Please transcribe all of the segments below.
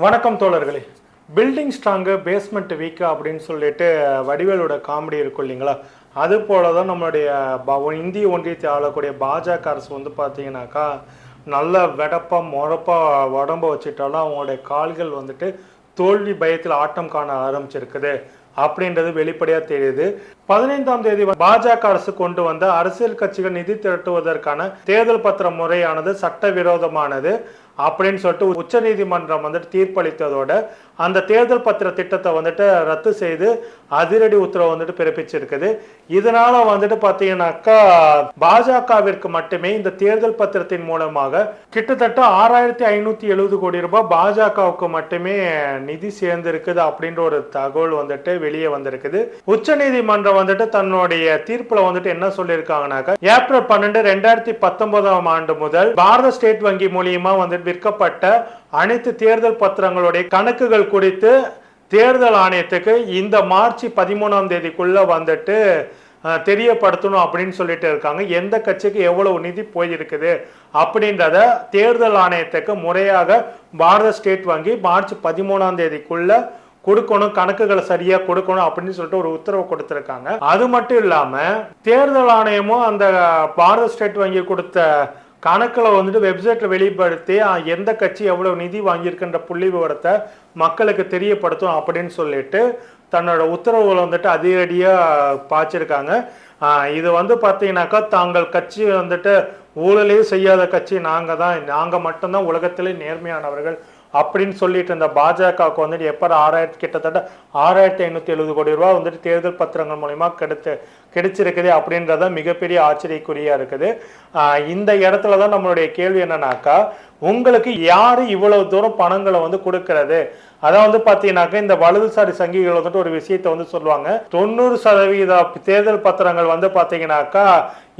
வணக்கம் தோழர்களே. Building strong basement week அப்படின்னு சொல்லிட்டு வடிவேலோட காமெடி இருக்கும் இல்லைங்களா? அது போல தான் நம்மளுடைய ப- இந்திய ஒன்றியத்தை ஆளக்கூடிய பாஜக அரசு வந்து பார்த்தீங்கன்னாக்கா நல்ல வெடப்பா முறப்பா உடம்ப வச்சுட்டாலும் அவங்களுடைய கால்கள் வந்துட்டு தோல்வி பயத்தில் ஆட்டம் காண ஆரம்பிச்சிருக்குது அப்படின்றது வெளிப்படையாக தெரியுது. பதினைந்தாம் தேதி பாஜக அரசு கொண்டு வந்த அரசியல் கட்சிகள் நிதி திரட்டுவதற்கான தேர்தல் பத்திர முறையானது சட்டவிரோதமானது. அப்படின்னு சொல்லிட்டு உச்சநீதிமன்றம் வந்துட்டு தீர்ப்பளித்ததோட அந்த தேர்தல் பத்திர திட்டத்தை வந்துட்டு ரத்து செய்து அதிரடி உத்தரவு வந்துட்டு பிறப்பிச்சிருக்குது. இதனால வந்துட்டு பார்த்தீங்கன்னாக்கா பாஜகவிற்கு மட்டுமே இந்த தேர்தல் பத்திரத்தின் மூலமாக கிட்டத்தட்ட ஆறாயிரத்தி ஐநூத்தி எழுபது கோடி ரூபாய் பாஜகவுக்கு மட்டுமே நிதி சேர்ந்திருக்குது அப்படின்ற ஒரு தகவல் வந்துட்டு வெளியே வந்திருக்குது. உச்ச நீதிமன்றம் வந்துட்டு தன்னுடைய தீர்ப்புல வந்துட்டு என்ன சொல்லியிருக்காங்கனாக்கா ஏப்ரல் பன்னெண்டு ரெண்டாயிரத்தி பத்தொன்பதாம் ஆண்டு முதல் பாரத ஸ்டேட் வங்கி மூலியமா வந்துட்டு விற்கப்பட்ட அனைத்து தேர்தல் பத்திரங்களுடைய கணக்குகள் குறித்து தேர்தல் ஆணையத்துக்கு இந்த மார்ச் பதிமூணாம் தேதிக்குள்ள வந்துட்டு தெரியப்படுத்தணும் அப்படின்னு சொல்லிட்டு இருக்காங்க. எந்த கட்சிக்கு எவ்வளவு நிதி போயிருக்குது அப்படின்றத தேர்தல் ஆணையத்துக்கு முறையாக பாரத ஸ்டேட் வங்கி மார்ச் பதிமூணாம் தேதிக்குள்ள கொடுக்கணும் கணக்குகளை சரியா கொடுக்கணும் அப்படின்னு சொல்லிட்டு ஒரு உத்தரவு கொடுத்துருக்காங்க. அது மட்டும் இல்லாம தேர்தல் ஆணையமும் அந்த பாரத ஸ்டேட் வங்கி கொடுத்த கணக்கில் வந்துட்டு வெப்சைட்டில் வெளிப்படுத்தி எந்த கட்சி எவ்வளோ நிதி வாங்கியிருக்குன்ற புள்ளி விவரத்தை மக்களுக்கு தெரியப்படுத்தும் அப்படின்னு சொல்லிட்டு தன்னோட உத்தரவுகளை வந்துட்டு அதிரடியாக பாய்ச்சிருக்காங்க. இது வந்து பார்த்தீங்கன்னாக்கா தாங்கள் கட்சி வந்துட்டு ஊழலே செய்யாத கட்சி. நாங்கள் தான் நாங்கள் மட்டும்தான் உலகத்திலே நேர்மையானவர்கள். அப்படின்னு சொல்லிட்டு இருந்த பாஜகவுக்கு வந்துட்டு எப்போ ஆறாயிரத்தி கிட்டத்தட்ட ஆறாயிரத்தி ஐநூற்றி எழுபது கோடி ரூபா வந்துட்டு தேர்தல் பத்திரங்கள் மூலிமா கிடைத்து கிடைச்சிருக்குது அப்படின்றத மிகப்பெரிய ஆச்சரியக்குறியாக இருக்குது. இந்த இடத்துல தான் நம்மளுடைய கேள்வி என்னன்னாக்கா உங்களுக்கு யார் இவ்வளவு தூரம் பணங்களை வந்து கொடுக்கறது? அதான் வந்து பார்த்தீங்கன்னாக்கா இந்த வலதுசாரி சங்கிகள் வந்துட்டு ஒரு விஷயத்தை வந்து சொல்லுவாங்க. தொண்ணூறு சதவீத தேர்தல் பத்திரங்கள் வந்து பார்த்தீங்கன்னாக்கா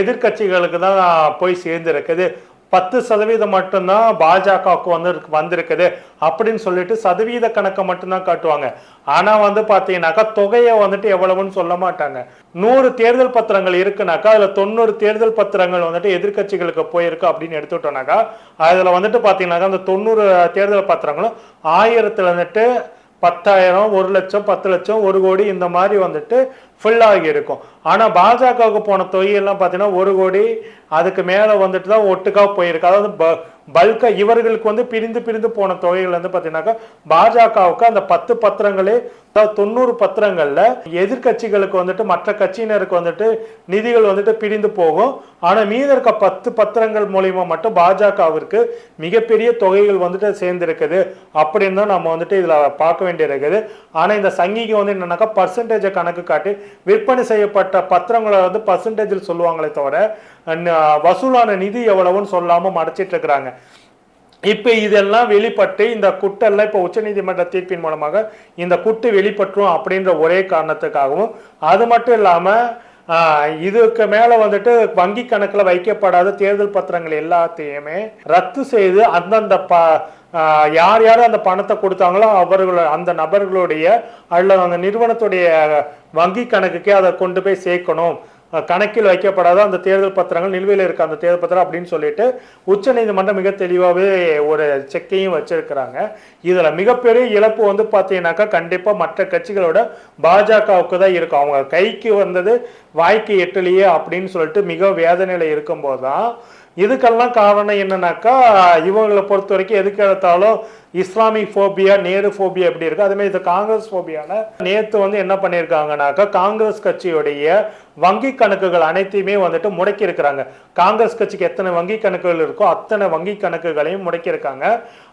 எதிர்க்கட்சிகளுக்கு தான் போய் சேர்ந்துருக்குது. பத்து சதவீதம் மட்டும்தான் பாஜகவுக்கு வந்து வந்திருக்குது அப்படின்னு சொல்லிட்டு சதவீத கணக்கை மட்டும்தான் காட்டுவாங்க. ஆனா வந்து பாத்தீங்கன்னாக்கா தொகையை வந்துட்டு எவ்வளவுன்னு சொல்ல மாட்டாங்க. நூறு தேர்தல் பத்திரங்கள் இருக்குனாக்கா அதுல தொண்ணூறு தேர்தல் பத்திரங்கள் வந்துட்டு எதிர்க்கட்சிகளுக்கு போயிருக்கு அப்படின்னு எடுத்துட்டோம்னாக்கா அதுல வந்துட்டு பாத்தீங்கன்னாக்கா அந்த தொண்ணூறு தேர்தல் பத்திரங்களும் ஆயிரத்துல வந்துட்டு பத்தாயிரம் ஒரு லட்சம் பத்து லட்சம் ஒரு கோடி இந்த மாதிரி வந்துட்டு ஃபுல்லாக இருக்கும். ஆனால் பாஜகவுக்கு போன தொகையெல்லாம் பார்த்தீங்கன்னா ஒரு கோடி அதுக்கு மேலே வந்துட்டு தான் ஒட்டுக்காக போயிருக்கு. அதாவது ப பல்கா இவர்களுக்கு வந்து பிரிந்து பிரிந்து போன தொகைகள் வந்து பார்த்தீங்கன்னாக்கா பாஜகவுக்கு அந்த பத்து பத்திரங்களே அதாவது தொண்ணூறு பத்திரங்களில் எதிர்க்கட்சிகளுக்கு வந்துட்டு மற்ற கட்சியினருக்கு வந்துட்டு நிதிகள் வந்துட்டு பிரிந்து போகும். ஆனால் மீத இருக்க பத்து பத்திரங்கள் மூலிமா மட்டும் பாஜகவிற்கு மிகப்பெரிய தொகைகள் வந்துட்டு சேர்ந்திருக்குது. அப்படின்னு தான் நம்ம வந்துட்டு இதில் பார்க்க வேண்டியிருக்குது. ஆனால் இந்த சங்கிக்கு வந்து என்னன்னாக்கா பர்சன்டேஜை கணக்கு காட்டி விற்பனை செய்யப்பட்ட பத்திரங்களை வந்து பர்சன்டேஜில் சொல்லுவாங்களே தவிர வசூலான நிதி எவ்வளவுன்னு சொல்லாமல் மறைச்சிட்டு இருக்கிறாங்க. இப்போ இதெல்லாம் வெளிப்பட்டு இந்த குட்டெல்லாம் இப்போ உச்சநீதிமன்ற தீர்ப்பின் மூலமாக இந்த குட்டு வெளிப்பற்றும் அப்படின்ற ஒரே காரணத்துக்காகவும் அது மட்டும் இல்லாம ஆஹ், இதுக்கு மேல வந்துட்டு வங்கி கணக்குல வைக்கப்படாத தேர்தல் பத்திரங்கள் எல்லாத்தையுமே ரத்து செய்து அந்தந்த ப யார் யார் அந்த பணத்தை கொடுத்தாங்களோ அவர்கள அந்த நபர்களுடைய அல்லது அந்த நிறுவனத்துடைய வங்கி கணக்குக்கே அதை கொண்டு போய் சேர்க்கணும். கணக்கில் வைக்கப்படாத அந்த தேர்தல் பத்திரங்கள் நிலுவையில் இருக்க அந்த தேர்தல் பத்திரம் அப்படின்னு சொல்லிட்டு உச்சநீதிமன்றம் மிக தெளிவாகவே ஒரு செக்கையும் வச்சிருக்கிறாங்க. இதில் மிகப்பெரிய இழப்பு வந்து பார்த்தீங்கன்னாக்கா கண்டிப்பாக மற்ற கட்சிகளோட பாஜகவுக்கு தான் இருக்கும். அவங்க கைக்கு வந்தது வாய்க்கு எட்டலையே அப்படின்னு சொல்லிட்டு மிக வேதனையில் இருக்கும்போது தான் இதுக்கெல்லாம் காரணம் என்னன்னாக்கா இவங்களை பொறுத்த வரைக்கும் எதுக்கு எடுத்தாலும் இஸ்லாமிக் ஃபோபியா நேரு ஃபோபியா எப்படி இருக்கு அதே மாதிரி இது காங்கிரஸ் ஃபோபியால நேத்து வந்து என்ன பண்ணியிருக்காங்கனாக்கா காங்கிரஸ் கட்சியுடைய வங்கி கணக்குகள் அனைத்தையுமே வந்துட்டு முடக்கி இருக்கிறாங்க. காங்கிரஸ் கட்சிக்கு எத்தனை வங்கி கணக்குகள் இருக்கோ அத்தனை வங்கி கணக்குகளையும் முடக்கி இருக்காங்க.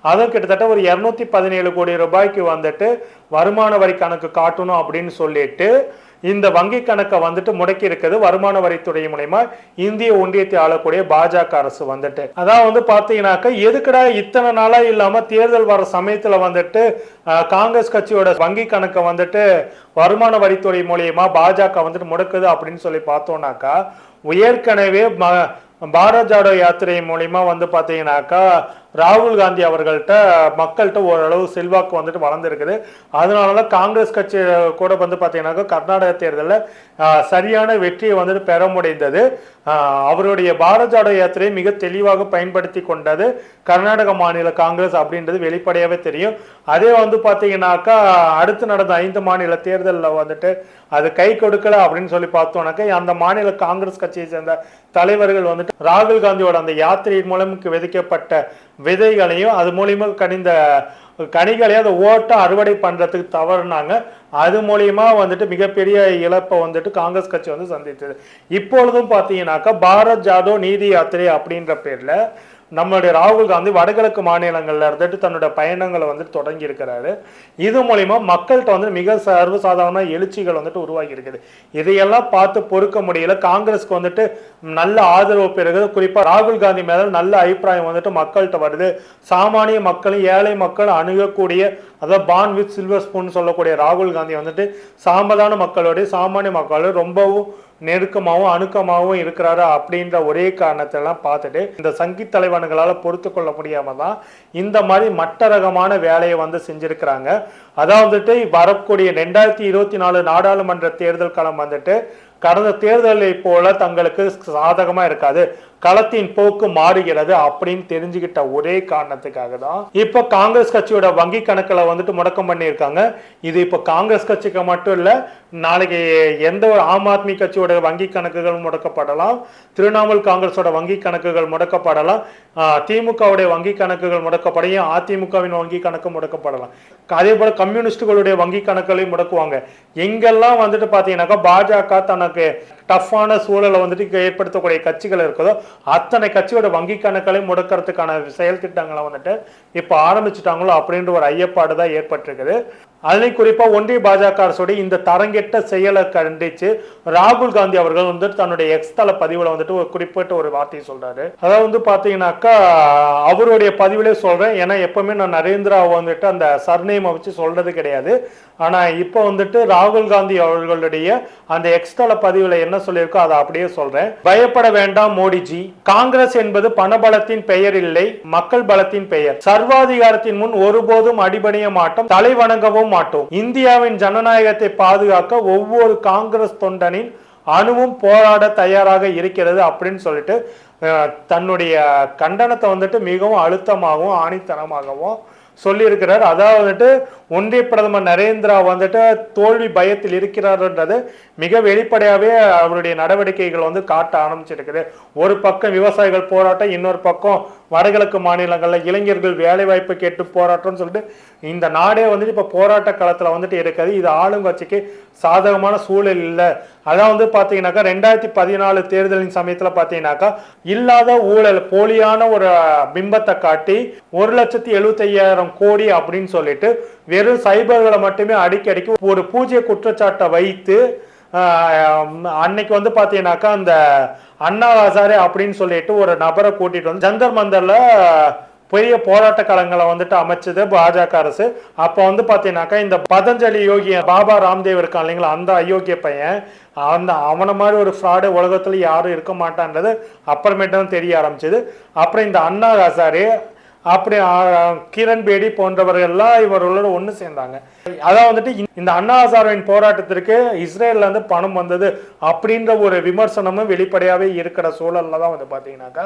அதுவும் கிட்டத்தட்ட ஒரு இரநூத்தி பதினேழு கோடி ரூபாய்க்கு வந்துட்டு வருமான வரி கணக்கு காட்டணும் அப்படின்னு சொல்லிட்டு இந்த வங்கி கணக்கை வந்துட்டு முடக்கி இருக்குது. வருமான வரித்துறை மூலயமா இந்திய ஒன்றியத்தை ஆளக்கூடிய பாஜக அரசு வந்துட்டு. அதான் வந்து பாத்தீங்கன்னாக்கா எதுக்குடா இத்தனை நாளா இல்லாம தேர்தல் வர சமயத்துல வந்துட்டு காங்கிரஸ் கட்சியோட வங்கி கணக்கை வந்துட்டு வருமான வரித்துறை மூலியமா பாஜக வந்துட்டு முடக்குது அப்படின்னு சொல்லி பார்த்தோம்னாக்கா ஏற்கனவே ம- பாரத் ஜாடோ யாத்திரை மூலிமா வந்து பார்த்தீங்கன்னாக்கா ராகுல் காந்தி அவர்கள்ட்ட மக்கள்கிட்ட ஓரளவு செல்வாக்கு வந்துட்டு வளர்ந்துருக்குது. அதனால தான் காங்கிரஸ் கட்சி கூட வந்து பார்த்தீங்கன்னாக்கா கர்நாடக தேர்தலில் சரியான வெற்றியை வந்துட்டு பெற முடிந்தது. அவருடைய பாரத் ஜாடோ யாத்திரையை மிக தெளிவாக பயன்படுத்தி கொண்டது கர்நாடக மாநில காங்கிரஸ் அப்படின்றது வெளிப்படையாகவே தெரியும். அதே வந்து பார்த்தீங்கன்னாக்கா அடுத்து நடந்த ஐந்து மாநில தேர்தலில் வந்துட்டு அது கை கொடுக்கல அப்படின்னு சொல்லி பார்த்தோம்னாக்கா அந்த மாநில காங்கிரஸ் கட்சியை சேர்ந்த தலைவர்கள் வந்துட்டு ராகுல் காந்தியோட அந்த யாத்திரையின் மூலம் விதைக்கப்பட்ட விதைகளையும் அது மூலியமா கனிந்த கனிகளையும் அதை ஓட்ட அறுவடை பண்றதுக்கு தவறுனாங்க. அது மூலியமா வந்துட்டு மிகப்பெரிய இழப்பை வந்துட்டு காங்கிரஸ் கட்சி வந்து சந்தித்தது. இப்பொழுதும் பார்த்தீங்கன்னாக்கா பாரத் ஜாதோ நீதி யாத்திரை அப்படின்ற பேர்ல நம்மளுடைய ராகுல் காந்தி வடகிழக்கு மாநிலங்களில் இருந்துட்டு தன்னோட பயணங்களை வந்துட்டு தொடங்கி இருக்கிறாரு. இது மூலிமா மக்கள்கிட்ட வந்து மிக சர்வசாதாரண எழுச்சிகள் வந்துட்டு உருவாகி இருக்குது. இதையெல்லாம் பார்த்து பொறுக்க முடியல. காங்கிரஸ்க்கு வந்துட்டு நல்ல ஆதரவு பெறுகிறது. குறிப்பாக ராகுல் காந்தி மேல நல்ல அபிப்பிராயம் வந்துட்டு மக்கள்கிட்ட வருது. சாமானிய மக்களும் ஏழை மக்கள் அணுகக்கூடிய அதாவது பான் வித் சில்வர் ஸ்பூன் சொல்லக்கூடிய ராகுல் காந்தி வந்துட்டு சாம்பதான மக்களோட சாமானிய மக்களோட ரொம்பவும் நெருக்கமாகவும் அணுக்கமாகவும் இருக்கிறாரு அப்படின்ற ஒரே காரணத்தெல்லாம் பார்த்துட்டு இந்த சங்கி தலைவனுங்களால் பொறுத்து கொள்ள முடியாமல் தான் இந்த மாதிரி மட்ட ரகமான வேலையை வந்து செஞ்சுருக்கிறாங்க. அதான் வந்துட்டு வரக்கூடிய ரெண்டாயிரத்தி இருபத்தி நாலு நாடாளுமன்ற தேர்தல் களம் வந்துட்டு கடந்த தேர்தலை போல தங்களுக்கு சாதகமா இருக்காது. களத்தின் போக்கு மாறுகிறது அப்படின்னு தெரிஞ்சுக்கிட்ட ஒரே காரணத்துக்காக தான் இப்ப காங்கிரஸ் கட்சியோட வங்கி கணக்குல வந்துட்டு முடக்கம் பண்ணியிருக்காங்க. இது இப்ப காங்கிரஸ் கட்சிக்கு மட்டும் இல்ல நாளைக்கு எந்த ஒரு ஆம் ஆத்மி கட்சியோட வங்கி கணக்குகள் முடக்கப்படலாம் திரிணாமுல் காங்கிரஸோட வங்கி கணக்குகள் முடக்கப்படலாம் திமுகவுடைய வங்கி கணக்குகள் முடக்கப்படையும் அதிமுகவின் வங்கி கணக்கு முடக்கப்படலாம்? அதே போல கம்யூனிஸ்டுகளுடைய வங்கி கணக்குகளையும் முடக்குவாங்க. எங்கெல்லாம் வந்துட்டு பாத்தீங்கன்னாக்கா பாஜக தனக்கு டஃப்பான சூழலை வந்துட்டு ஏற்படுத்தக்கூடிய கட்சிகள் இருக்குதோ அத்தனை கட்சியோட வங்கி கணக்குகளையும் முடக்கிறதுக்கான செயல் திட்டங்களை வந்துட்டு இப்போ ஆரம்பிச்சுட்டாங்களோ அப்படின்ற ஒரு ஐயப்பாடு தான் ஏற்பட்டிருக்குது. அதுலேயும் குறிப்பா ஒன்றிய பாஜக அரசுடைய இந்த தரங்க கெட்ட செயலை கண்டிச்சு ராகுல் காந்தி அவர்கள் வந்து தன்னுடைய எக்ஸ் தள பதிவுல வந்துட்டு ஒரு குறிப்பிட்ட ஒரு வார்த்தையை சொல்றாரு. அதாவது வந்து பாத்தீங்கன்னாக்கா அவருடைய பதிவிலே சொல்றேன். ஏன்னா எப்பவுமே நான் நரேந்திரா வந்துட்டு அந்த சர்நேமை வச்சு சொல்றது கிடையாது. ஆனா இப்போ வந்துட்டு ராகுல் காந்தி அவர்களுடைய அந்த எக்ஸ் தள பதிவுல என்ன சொல்லியிருக்கோ அதை அப்படியே சொல்றேன். பயப்பட வேண்டாம் மோடிஜி. காங்கிரஸ் என்பது பணபலத்தின் பெயர் இல்லை மக்கள் பலத்தின் பெயர். சர்வாதிகாரத்தின் முன் ஒருபோதும் அடிபணிய மாட்டோம் தலை வணங்கவும் மாட்டோம். இந்தியாவின் ஜனநாயகத்தை பாதுகாக்க ஒவ்வொரு காங்கிரஸ் தொண்டனின் அணுவும் போராட தயாராக இருக்கிறது அப்படின்னு சொல்லிட்டு தன்னுடைய கண்டனத்தை வந்துட்டு மிகவும் அழுத்தமாகவும் ஆணித்தனமாகவும் சொல்லியிருக்கிறார். அதாவது வந்துட்டு ஒன்றிய பிரதமர் நரேந்திரா வந்துட்டு தோல்வி பயத்தில் இருக்கிறார்ன்றது மிக வெளிப்படையாகவே அவருடைய நடவடிக்கைகள் வந்து காட்ட ஆரம்பிச்சிருக்குது. ஒரு பக்கம் விவசாயிகள் போராட்டம் இன்னொரு பக்கம் வடகிழக்கு மாநிலங்களில் இளைஞர்கள் வேலை வாய்ப்பு கேட்டு போராட்டம்னு சொல்லிட்டு இந்த நாடே வந்துட்டு இப்போ போராட்ட களத்தில் வந்துட்டு இருக்காது. இது ஆளுங்கட்சிக்கு சாதகமான சூழல் இல்லை. அதான் வந்து பார்த்தீங்கன்னாக்கா ரெண்டாயிரத்தி பதினாலு தேர்தலின் சமயத்தில் பார்த்தீங்கன்னாக்கா இல்லாத ஊழல் போலியான ஒரு பிம்பத்தை காட்டி ஒரு லட்சத்தி எழுபத்தையாயிரம் கோடி அப்படின்னு சொல்லிட்டு வெறும் சைபர்களை மட்டுமே அடிக்கடிக்கு ஒரு பூஜ்ய குற்றச்சாட்டை வைத்து அன்னைக்கு வந்து பார்த்தீங்கன்னாக்கா அந்த அண்ணா ஹசாரே அப்படின்னு சொல்லிட்டு ஒரு நபரை கூட்டிட்டு வந்து ஜந்தர் மந்தர்ல பெரிய போராட்ட களங்களை வந்துட்டு அமைச்சது பாஜக அரசு. அப்போ வந்து பார்த்தீங்கன்னாக்கா இந்த பதஞ்சலி யோகி பாபா ராம்தேவ் இருக்கான் இல்லைங்களா அந்த அயோக்கிய பையன் அந்த அவனை மாதிரி ஒரு ஃப்ராடு உலகத்தில் யாரும் இருக்க மாட்டான்றது அப்புறமேட்டு தான் தெரிய ஆரம்பிச்சது. அப்புறம் இந்த அண்ணா ஹசாரே அப்படி கிரண் பேடி போன்றவர்கள்லாம் இவர்களோட ஒன்று சேர்ந்தாங்க. அதான் வந்துட்டு இந்த- அண்ணா ஹசாரேவின் போராட்டத்திற்கு இஸ்ரேல்லேருந்து பணம் வந்தது அப்படின்ற ஒரு விமர்சனமும் வெளிப்படையாகவே இருக்கிற சூழலில் தான் வந்து பாத்தீங்கன்னாக்கா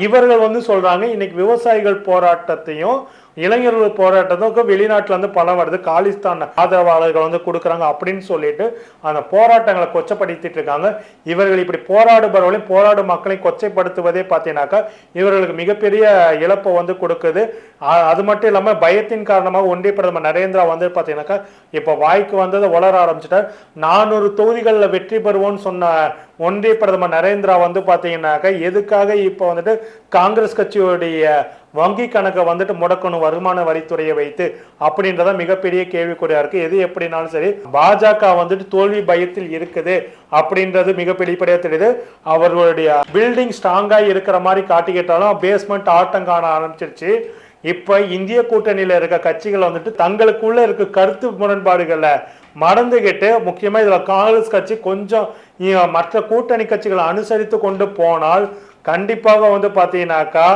இவர்கள் வந்து சொல்றாங்க இன்னைக்கு விவசாயிகள் போராட்டத்தையும் இளைஞர்கள் போராட்டத்துக்கும் வெளிநாட்டுல இருந்து பணம் வருது. காலிஸ்தான் ஆதரவாளர்கள் வந்து கொடுக்குறாங்க அப்படின்னு சொல்லிட்டு அந்த போராட்டங்களை கொச்சப்படுத்திட்டு இருக்காங்க. இவர்கள் இப்படி போராடுபவர்களையும் போராடும் மக்களையும் கொச்சைப்படுத்துவதே பார்த்தீங்கன்னாக்கா இவர்களுக்கு மிகப்பெரிய இழப்பை வந்து கொடுக்குது. அது மட்டும் இல்லாம பயத்தின் காரணமாக ஒன்றிய பிரதமர் நரேந்திரா வந்து பார்த்தீங்கன்னாக்கா இப்போ வாய்க்கு வந்ததை வளர ஆரம்பிச்சிட்டார். நானூறு தொகுதிகளில் வெற்றி பெறுவோம்னு சொன்ன ஒன்றிய பிரதமர் நரேந்திரா வந்து பார்த்தீங்கன்னாக்கா எதுக்காக இப்போ வந்துட்டு காங்கிரஸ் கட்சியுடைய வங்கி கணக்கை வந்துட்டு முடக்கணும் வருமான வரித்துறையை வைத்து அப்படின்றத மிகப்பெரிய கேள்விக்குறியா இருக்கு. எது எப்படினாலும் சரி பாஜக வந்துட்டு தோல்வி பயத்தில் இருக்குது அப்படின்றது மிக வெளிப்படையா தெரியுது. அவர்களுடைய பில்டிங் ஸ்ட்ராங்கா இருக்கிற மாதிரி காட்டிக்கிட்டாலும் பேஸ்மெண்ட் ஆட்டம் காண ஆரம்பிச்சிருச்சு. இப்ப இந்திய கூட்டணியில இருக்க கட்சிகள் வந்துட்டு தங்களுக்குள்ள இருக்க கருத்து முரண்பாடுகளை மறந்துகிட்டு முக்கியமா இதுல காங்கிரஸ் கட்சி கொஞ்சம் மற்ற கூட்டணி கட்சிகளை அனுசரித்து கொண்டு போனால் கண்டிப்பாக வந்து பார்த்தீங்கன்னாக்கா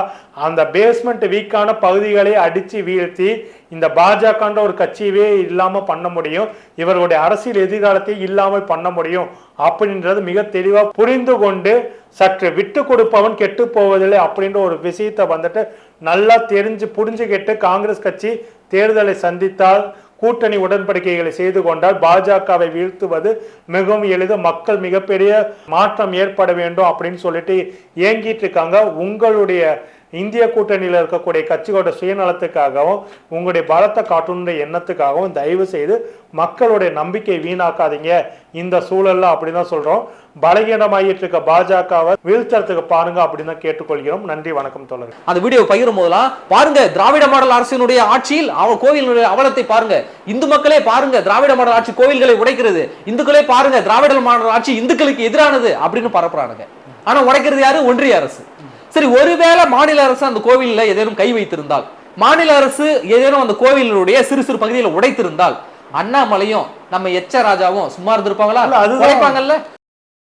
அந்த பேஸ்மெண்ட் வீக்கான பகுதிகளை அடித்து வீழ்த்தி இந்த பாஜகன்ற ஒரு கட்சியவே இல்லாமல் பண்ண முடியும். இவர்களுடைய அரசியல் எதிர்காலத்தை இல்லாமல் பண்ண முடியும் அப்படின்றது மிக தெளிவாக புரிந்து கொண்டு சற்று விட்டு கொடுப்பவன் கெட்டு போவதில்லை அப்படின்ற ஒரு விஷயத்தை வந்துட்டு நல்லா தெரிஞ்சு புரிஞ்சுக்கிட்டு காங்கிரஸ் கட்சி தேர்தலை சந்தித்தால் கூட்டணி உடன்படிக்கைகளை செய்து கொண்டால் பாஜகவை வீழ்த்துவது மிகவும் எளிது. மக்கள் மிகப்பெரிய மாற்றம் ஏற்பட வேண்டும் அப்படின்னு சொல்லிட்டு ஏங்கிட்டு இருக்காங்க. உங்களுடைய இந்திய கூட்டணியில் இருக்கக்கூடிய கட்சிகளோட சுயநலத்துக்காகவும் உங்களுடைய பலத்தை காட்டணுன்ற எண்ணத்துக்காகவும் தயவு செய்து மக்களுடைய நம்பிக்கை வீணாக்காதீங்க. இந்த சூழல்ல அப்படின்னு தான் சொல்றோம். பலகீனமாயிட்டு இருக்க பாஜகவை வீழ்த்தறதுக்கு பாருங்க அப்படின்னு தான் கேட்டுக்கொள்கிறோம். நன்றி வணக்கம் தோழர். அந்த வீடியோ பகிரும் போதெல்லாம் பாருங்க திராவிட மாடல் அரசினுடைய ஆட்சியில் அவன் கோவிலுடைய அவலத்தை பாருங்க. இந்து மக்களே பாருங்க திராவிட மாடல் ஆட்சி கோவில்களை உடைக்கிறது. இந்துக்களே பாருங்க திராவிட மாடல் ஆட்சி இந்துக்களுக்கு எதிரானது அப்படின்னு பரப்புறானுங்க. ஆனா உடைக்கிறது யாரு? ஒன்றிய அரசு. சரி ஒருவேளை மாநில அரசு அந்த கோவில்ல ஏதேனும் கை வைத்திருந்தால் மாநில அரசு ஏதேனும் அந்த கோவிலுடைய சிறு சிறு பகுதியில் உடைத்திருந்தால் அண்ணாமலையும் நம்ம எச்ச ராஜாவும் சும்மா இருந்திருப்பாங்களா. உடைப்பாங்கல்ல